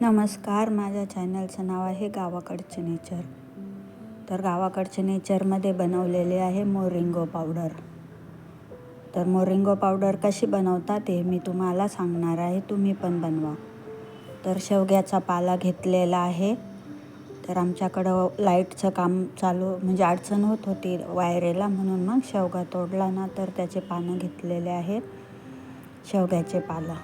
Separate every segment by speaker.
Speaker 1: नमस्कार माझ्या चॅनलचं नाव आहे गावाकडचे नेचर. तर गावाकडचे नेचरमध्ये बनवलेले आहे मोरिंगो पावडर. तर मोरिंगो पावडर कशी बनवतात हे मी तुम्हाला सांगणार आहे तुम्ही पण बनवा. तर शेवग्याचा पाला घेतलेला आहे. तर आमच्याकडं लाईटचं काम चालू म्हणजे अडचण होत होती वायरेला म्हणून मग शेवगा तोडला ना तर त्याचे पानं घेतलेले आहेत शेवग्याचे पाला.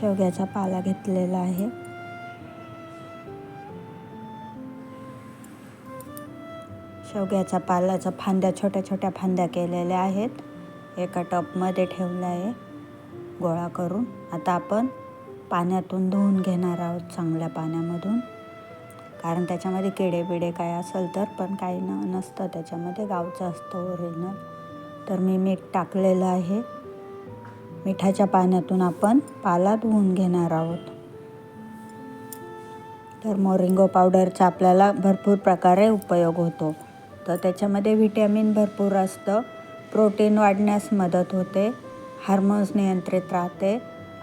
Speaker 1: शेवग्याचा पाला घेतलेला आहे. शेवग्याचा पालाचा फांद्या छोट्या छोट्या फांद्या केलेल्या आहेत. एका टपमध्ये ठेवला आहे. गोळा करून आता आपण पाण्यातून धुवून घेणार आहोत चांगल्या पाण्यामधून. कारण त्याच्यामध्ये किडे बिडे काय असेल तर पण काही न नसतं त्याच्यामध्ये गावचं असतं ओरिजिनल. तर मी मीठ टाकलेलं आहे. मिठाच्या पाण्यातून आपण पाला धुवून घेणार आहोत. तर मोरिंगो पावडरचा आपल्याला भरपूर प्रकारे उपयोग होतो. तर त्याच्यामध्ये व्हिटॅमिन भरपूर असतं. प्रोटीन वाढण्यास मदत होते. हार्मोन्स नियंत्रित राहते.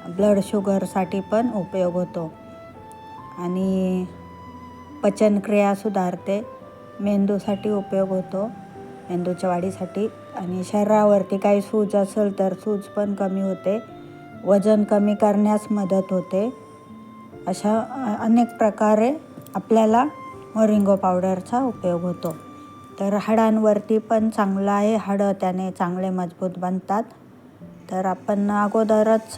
Speaker 1: ब्लड शुगरसाठी पण उपयोग होतो. आणि पचनक्रिया सुधारते. मेंदूसाठी उपयोग होतो. मेंदूच्या वाढीसाठी आणि शरीरावरती काही सूज असेल तर सूज पण कमी होते. वजन कमी करण्यास मदत होते. अशा अनेक प्रकारे आपल्याला मोरिंगो पावडरचा उपयोग होतो. तर हाडांवरती पण चांगलं आहे. हाडं त्याने चांगले मजबूत बनतात. तर आपण अगोदरच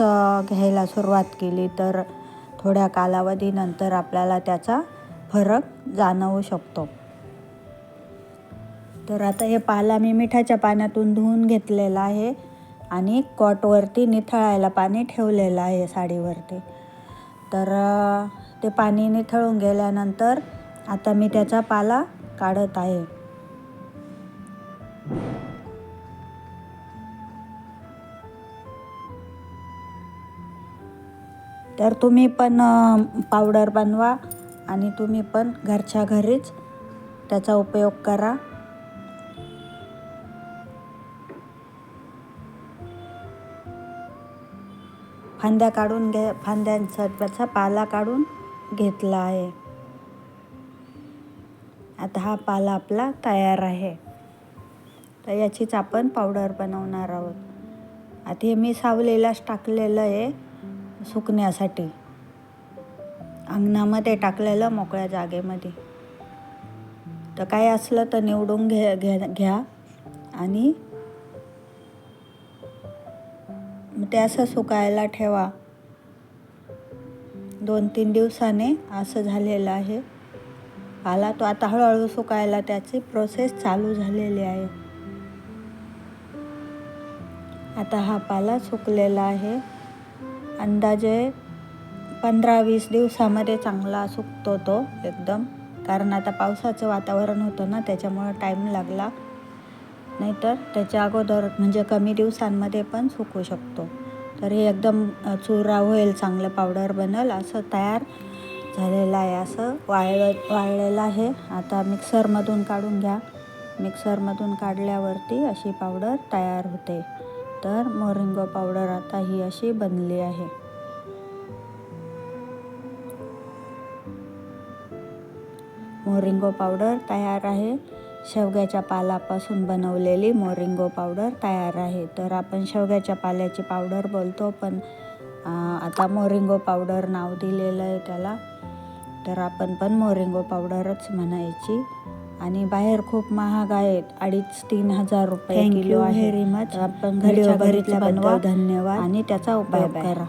Speaker 1: घ्यायला सुरुवात केली तर थोड्या कालावधीनंतर आपल्याला त्याचा फरक जाणवू शकतो. तर आता हे पाला मी मिठाच्या पाण्यातून धुवून घेतलेला आहे आणि कॉटवरती निथळायला पाणी ठेवलेलं आहे साडीवरती. तर ते पाणी निथळून गेल्यानंतर आता मी त्याचा पाला काढत आहे. तर तुम्ही पण पावडर बनवा आणि तुम्ही पण घरच्या घरीच त्याचा उपयोग करा. फांद्या काढून घे फांद्यांचा त्याचा पाला काढून घेतला आहे. आता हा पाला आपला तयार आहे. तर याचीच आपण पावडर बनवणार आहोत. आता हे मी सावलेलाच टाकलेलं आहे सुकण्यासाठी. अंगणामध्ये टाकलेलं मोकळ्या जागेमध्ये. तर काय असलं तर निवडून घे घ्या घ्या आणि ते असं सुकायला ठेवा. दोन तीन दिवसाने असं झालेलं आहे. पाला तो आता हळूहळू सुकायला त्याची प्रोसेस चालू झालेली आहे. आता हा पाला सुकलेला आहे. अंदाजे पंधरा वीस दिवसामध्ये चांगला सुकतो तो एकदम. कारण आता पावसाचं वातावरण होतं ना त्याच्यामुळं टाईम लागला. नाहीतर त्याच्या अगोदर म्हणजे कमी दिवसांमध्ये पण सुकू शकतो. तर हे एकदम चुरा होईल चांगलं पावडर बनल असं तयार झालेलं आहे असं वाळ वाळलेलं आहे. आता मिक्सरमधून काढून घ्या. मिक्सरमधून काढल्यावरती अशी पावडर तयार होते. तर मोरिंगो पावडर आता ही अशी बनली आहे. मोरिंगो पावडर तयार आहे. शेवग्याच्या पालापासून बनवलेली मोरिंगो पावडर तयार आहे. तर आपण शेवग्याच्या पाल्याची पावडर बोलतो पण आता मोरिंगो पावडर नाव दिलेलं आहे त्याला. तर आपण पण मोरिंगो पावडरच म्हणायची. आणि बाहेर खूप महाग आहेत अडीच तीन हजार रुपये किलो आहे. आपण घरच्या घरीच बनवा
Speaker 2: धन्यवाद.
Speaker 1: आणि त्याचा उपयोग करा.